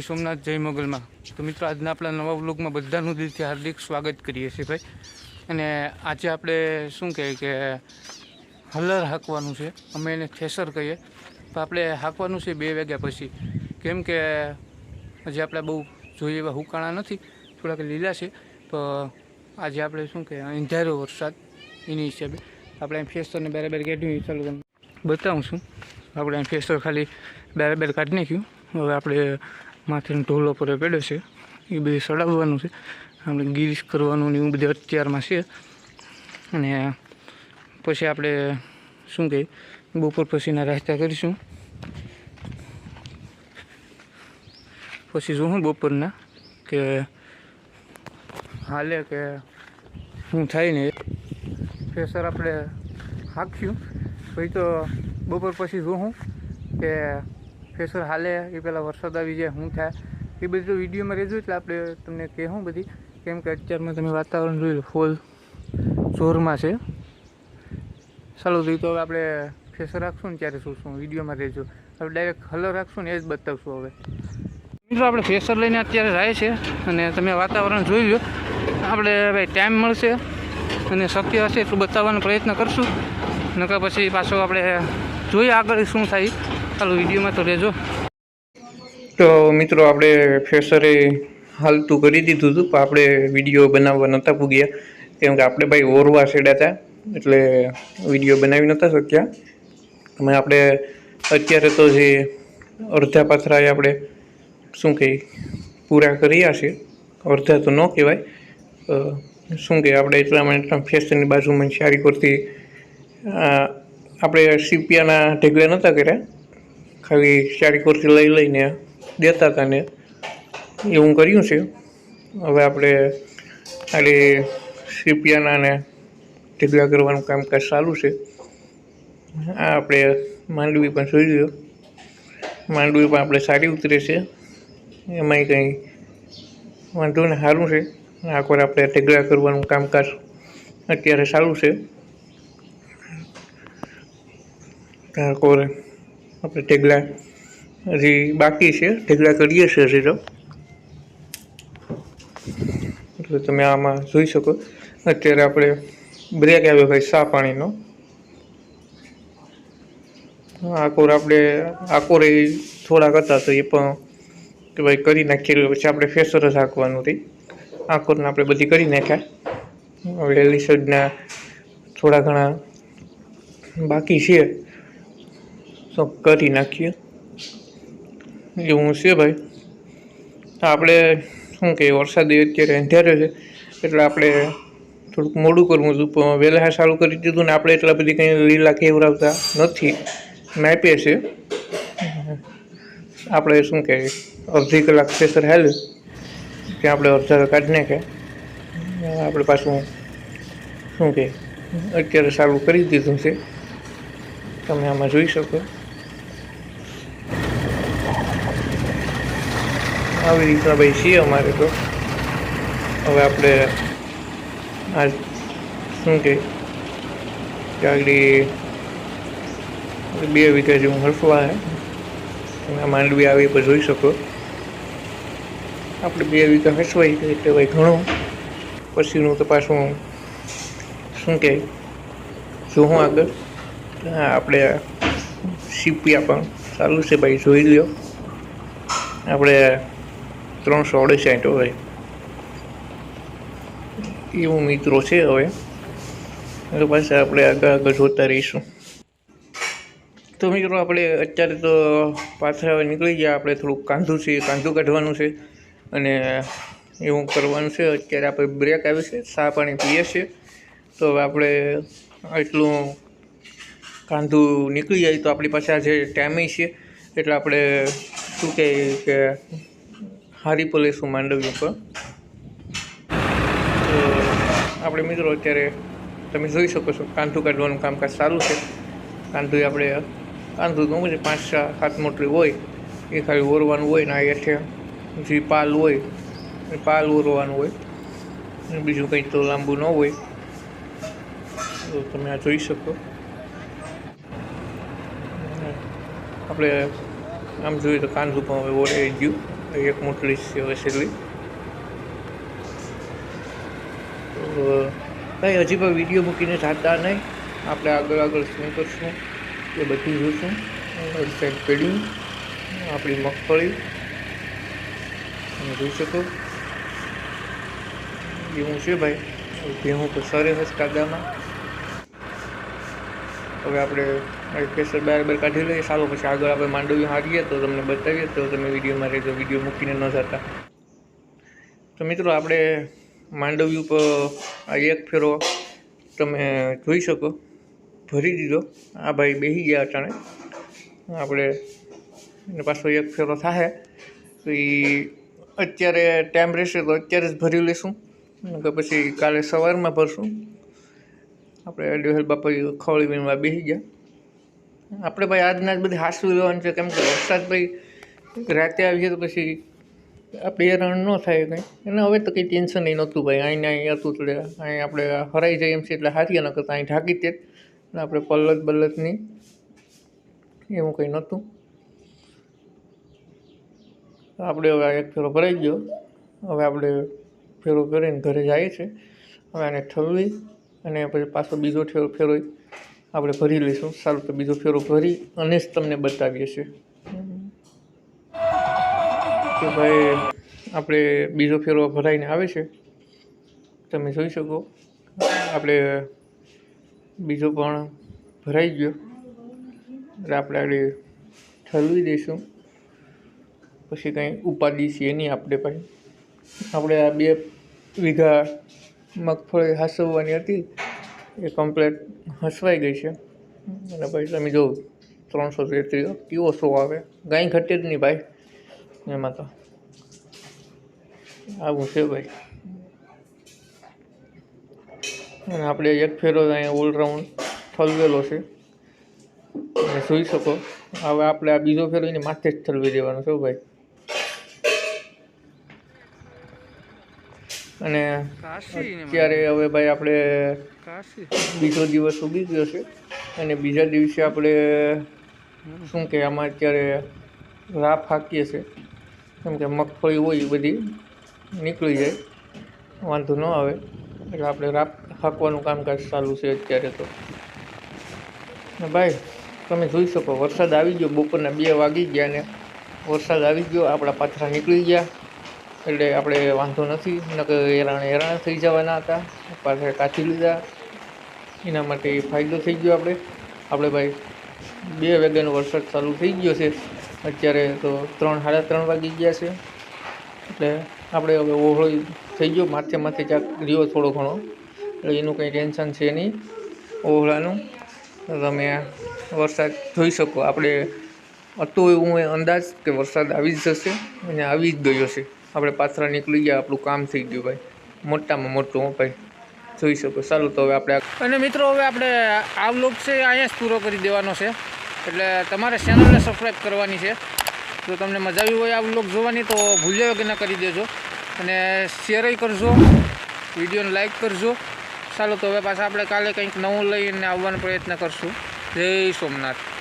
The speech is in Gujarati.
સોમનાથ, જય મોગલમાં. તો મિત્રો, આજના આપણા નવા વ્લોગમાં બધાનું દિલથી હાર્દિક સ્વાગત કરીએ છીએ ભાઈ. અને આજે આપણે શું કહે કે હલર હાંકવાનું છે. અમે એને થેસર કહીએ. તો આપણે હાંકવાનું છે બે વાગ્યા પછી. કેમ કે હજી આપણે બહુ જોઈએ એવા હુકાણા નથી. થોડાક લીલા છે. તો આજે આપણે શું કહે અંધારો વરસાદ એની હિસાબે. આપણે એમ ફેસરને બરાબર કાઢ્યું ચાલુ તમને બતાવું છું. આપણે એમ ફેસર ખાલી બરાબર કાઢી નાખ્યું. હવે આપણે માથેનો ઢોલો પર પડ્યો છે. એ બધું સડાવવાનું છે. આપણે ગીરીશ કરવાનું ને એવું બધું અત્યારમાં છે. અને પછી આપણે શું કહે બપોર પછીના રાસ્તા કરીશું. પછી જોઉં બપોરના કે હાલે કે શું થાય ને પ્રેશર આપણે હાંક્યું. પછી તો બપોર પછી જોઉં કે પ્રેશર હાલે એ પહેલાં વરસાદ આવી જાય શું થાય. એ બધું વિડીયોમાં રહેજો એટલે આપણે તમને કહેવું બધી. કેમ કે અત્યારમાં તમે વાતાવરણ જોઈ ફૂલ જોરમાં છે. ચાલો, તો તો હવે આપણે ફેસર રાખશું ને ત્યારે શું શું વિડીયોમાં રહેજો. હવે ડાયરેક્ટ કલર રાખશું ને એ જ બતાવશું હવે. મિત્રો, આપણે ફેસર લઈને અત્યારે જાય છે અને તમે વાતાવરણ જોઈ લો. આપણે ભાઈ ટાઈમ મળશે અને શક્ય હશે એટલું બતાવવાનો પ્રયત્ન કરશું. નકર પછી પાછો આપણે જોઈએ આગળ શું થાય. ચાલો વિડીયોમાં તો રહેજો. તો મિત્રો, આપણે ફેસરે હાલતું કરી દીધું હતું, પણ આપણે વીડિયો બનાવવા નહોતા પૂગ્યા. કેમ કે આપણે ભાઈ ઓરવા સેડ્યા હતા, એટલે વીડિયો બનાવી નહોતા શક્યા. અમે આપણે અત્યારે તો જે અડધા પાથરા આપણે શું કહે પૂરા કર્યા છે. અડધા તો ન કહેવાય. શું કહે આપણે એટલા માટે ફેશનની બાજુમાં સારી કરતી આપણે સીપિયાના ઢેગલા નહોતા કર્યા. ખાલી સારી કુર્સી લઈ લઈને દેતા હતા ને. એવું કર્યું છે. હવે આપણે ખાલી સીપિયાના ને ઢેગલા કરવાનું કામકાજ ચાલુ છે. આ આપણે માંડવી પણ જોઈ લો માંડવી પણ આપણે સારી ઉતરે છે. એમાંય કંઈ વાંધો ને સારું છે. આખોર આપણે ટેગડા કરવાનું કામકાજ અત્યારે સારું છે. આખોર આપણે ઢેગલા હજી બાકી છે. ઢેગલા કરીએ છીએ હજી તો. એટલે તમે આમાં જોઈ શકો. અત્યારે આપણે બ્રેક આવ્યો ભાઈ સા પાણીનો. આકોર આપણે આકોર એ થોડાક હતા તો એ પણ કે ભાઈ કરી નાખીએ. પછી આપણે ફેસર જ હાંકવાનું હતી. આકોરને આપણે બધી કરી નાખ્યા. હવે એલિસડના થોડા ઘણા બાકી છે. તો કરી નાખીએ. એવું છે ભાઈ, આપણે શું કે વરસાદી અત્યારે અંધાર્યો છે, એટલે આપણે થોડુંક મોડું કરવું હતું, પણ વહેલા સારું કરી દીધું ને આપણે એટલા બધી કંઈ લીલા કેવરાવતા નથી. નાપીએ છે. આપણે શું કહે અડધી કલાક પ્રેશર હાલ્યું ત્યાં આપણે અડધા કાઢી નાખે આપણે પાછું શું કહે અત્યારે સારું કરી દીધું છે. તમે આમાં જોઈ શકો. આવી રીતના ભાઈ છીએ અમારે તો. હવે આપણે આ શું કે આગળ બે વીઘા જેવું હરફવા તમે માંડવી આવી પર જોઈ શકો. આપણે બે વીઘા હસવાઈ એટલે ભાઈ ઘણું. પછીનું તો પાછું શું કહે જોઉં આગળ. હા, આપણે સીપિયા પણ ચાલુ છે ભાઈ, જોઈ લ્યો. આપણે ત્રણસો અડસાઠ હોય. એવું મિત્રો છે હવે. એટલે પાછા આપણે આગળ આગળ જોતા રહીશું. તો મિત્રો આપણે અત્યારે તો પાછા હવે નીકળી ગયા. આપણે થોડુંક કાંધું છે, કાંધું કાઢવાનું છે અને એવું કરવાનું છે. અત્યારે આપણે બ્રેક આવે છે સા પાણી પીએ છીએ. તો હવે આપણે એટલું કાંધું નીકળી જાય તો આપણી પાસે આજે ટાઈમે છે. એટલે આપણે શું કહે કે હારી પોલીસું માંડવી ઉપર. તો આપણે મિત્રો અત્યારે તમે જોઈ શકો છો, કાંધું કાઢવાનું કામકાજ સારું છે. કાંધું આપણે, કાંધું ગમે છે, પાંચ સાત મોટરી હોય, એ ખાલી ઓરવાનું હોય ને આ હેઠે જે પાલ હોય, એ પાલ ઓરવાનું હોય. બીજું કંઈ તો લાંબુ ન હોય. તો તમે આ જોઈ શકો. આપણે આમ જોઈએ તો કાંધું પણ હવે ઓળાઈ ગયું. એક મોટલી છે હવે છેલ્લી. તો ભાઈ, હજી પણ વીડિયો મૂકીને જાતા નહીં. આપણે આગળ આગળ શું કરશું એ બધું જોશું. સાઈડ પેડિંગ આપણી મગફળી. તમે જોઈ શકો. એવું છે ભાઈ. ભેહું તો સરે હશ કાદામાં. હવે આપણે કેસર બરાબર કાઢી લઈએ, સારું. પછી આગળ આપણે માંડવી હારીએ તો તમને બતાવીએ, તો તમે વિડીયોમાં રહેજો, વીડિયો મૂકીને ન જતા. તો મિત્રો, આપણે માંડવી ઉપર એક ફેરો તમે જોઈ શકો. ભરી દીધો. આ ભાઈ બેસી ગયા અટાણે આપણે એને પાછો એક ફેરો થાય તો એ અત્યારે ટાઈમ રહેશે તો અત્યારે જ ભરી લઈશું કે પછી કાલે સવારમાં ભરશું. આપણે ડોહેલ બાપા ખવડી વીણવા બેસી ગયા. આપણે ભાઈ આજના જ બધી હાસું લેવાનું છે. કેમ કે વરસાદ ભાઈ રાતે આવીએ તો પછી આપણે હેરાન ન થાય કંઈ. અને હવે તો કંઈ ટેન્શન નહીં નહોતું ભાઈ. અહીં અહીં હતું એટલે અહીં આપણે હરાઈ જાય એમ છે એટલે હારીએ ન કરતા. અહીં ઢાંકી તે અને આપણે પલ્લત બલ્લતની એવું કંઈ નહોતું. આપણે હવે એક ફેરો ભરાઈ ગયો. હવે આપણે ફેરો કરીને ઘરે જઈએ છીએ હવે આને ઠલવી અને પછી પાછો બીજો ફેરો ફેરો આપણે ભરી લઈશું. સારું, તો બીજો ફેરો ભરી અને જ તમને બતાવીએ છીએ. કે ભાઈ, આપણે બીજો ફેરો ભરાઈને આવે છે. તમે જોઈ શકો. આપણે બીજો પણ ભરાઈ ગયો. એટલે આપણે આગળ ઠલવી દઈશું. પછી કંઈ ઉપાડી છીએ નહીં આપણે પણ આપણે આ બે વીઘા મગફળી હાસવવાની હતી. એ કમ્પ્લેટ હસવાઈ ગઈ છે. અને ભાઈ તમે જો ત્રણસો તેત્રીસ કેવો શો આવે? કાંઈ ઘટે જ નહીં ભાઈ. એમાં તો. આવું છે ભાઈ. અને આપણે એક ફેરો અહીંયા ઓલરાઉન્ડ ઠલવેલો છે. અને જોઈ શકો. હવે આપણે આ બીજો ફેરો એને માથે જ ઠલવી દેવાનો છે ભાઈ. અને અત્યારે હવે ભાઈ આપણે બીજો દિવસ ઉગી ગયો છે. અને બીજા દિવસે આપણે શું કે આમાં અત્યારે રાફ હાકીએ છીએ કેમ કે મગફળી હોય એ બધી નીકળી જાય. વાંધો ન આવે. એટલે આપણે રાફ હાંકવાનું કામકાજ ચાલુ છે અત્યારે તો. ને ભાઈ તમે જોઈ શકો વરસાદ આવી ગયો. બપોરના બે વાગી ગયા ને વરસાદ આવી ગયો. આપણા પાથરા નીકળી ગયા. એટલે આપણે વાંધો નથી. નકર હેરાણ હેરાણ થઈ જવાના હતા. પાછળ કાચી લીધા. એના માટે ફાયદો થઈ ગયો આપણે. આપણે ભાઈ બે વાગ્યાનો વરસાદ ચાલુ થઈ ગયો છે. અત્યારે તો ત્રણ, સાડા ત્રણ વાગી ગયા છે. એટલે આપણે હવે ઓહળો થઈ ગયો. માથે માથે ચાક રહ્યો થોડો ઘણો. એટલે એનું કંઈ ટેન્શન છે નહીં ઓહળાનું. તમે વરસાદ જોઈ શકો. આપણે હતો એવું અંદાજ કે વરસાદ આવી જ જશે અને આવી જ ગયો છે. આપણે પાછળ નીકળી ગયા, આપણું કામ થઈ ગયું ભાઈ. મોટામાં મોટું હું ભાઈ. જોઈ શકો, ચાલો તો હવે આપણે અને મિત્રો, હવે આપણે આ વ્લોગ છે અહીંયા જ પૂરો કરી દેવાનો છે. એટલે તમારે ચેનલને સબસ્ક્રાઈબ કરવાની છે. જો તમને મજા આવી હોય આ વ્લોગ જોવાની, તો ભૂલ્યા વગર કરી દેજો. અને શેરય કરજો વિડીયોને લાઈક કરજો. ચાલો તો હવે પાછા આપણે કાલે કંઈક નવું લઈને આવવાનો પ્રયત્ન કરશું. જય સોમનાથ.